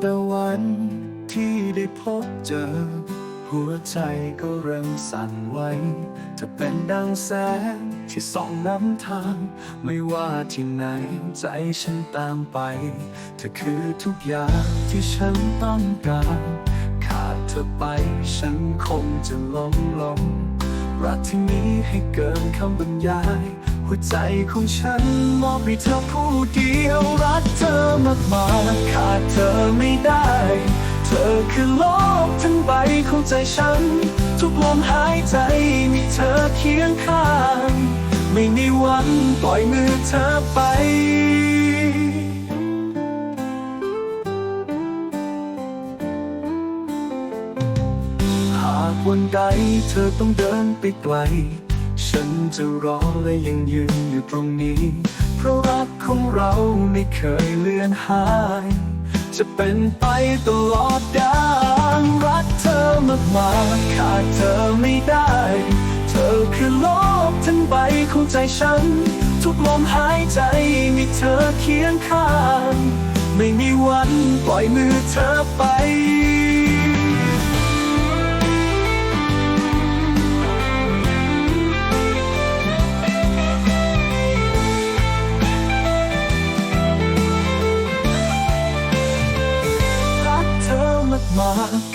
แต่วันที่ได้พบเจอ หัวใจก็เริ่มสั่นไหวจะเป็นดังแสงที่ส่องนำทาง ไม่ว่าที่ไหนใจฉันตามไปเธอคือทุกอย่างที่ฉันต้องการ ขาดเธอไปฉันคงจะล้มลงรักที่มีให้เกินคำบรรยาย หัวใจของฉันมอบให้เธอผู้เดียวรัก มากมากๆขาดเธอไม่ได้ เธอคือโลกทั้งใบของใจฉัน ทุกลมหายใจมีเธอเคียงข้าง ไม่มีวันปล่อยมือเธอไปหากวันใดเธอต้องเดินไปไกล ฉันจะรอและยังยืนอยู่ตรงนี้ เพราะรักของเราไม่เคยเลือนหาย จะเป็นไปตลอดกาลรักเธอมากมากขาดเธอไม่ได้ เธอคือโลกทั้งใบของใจฉัน ทุกลมหายใจมีเธอเคียงข้าง ไม่มีวันปล่อยมือเธอไป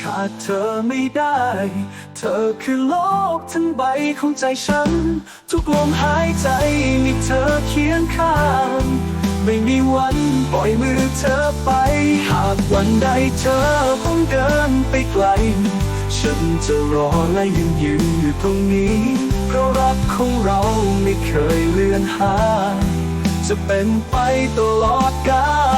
ขาดเธอไม่ได้ เธอคือโลกทั้งใบของใจฉัน ทุกลมหายใจมีเธอเคียงข้าง ไม่มีวันปล่อยมือเธอไป หากวันใดเธอต้องเดินไปไกล ฉันจะรอและยังยืนอยู่ตรงนี้ เพราะรักของเราไม่เคยเลือนหาย จะเป็นไปตลอดกาล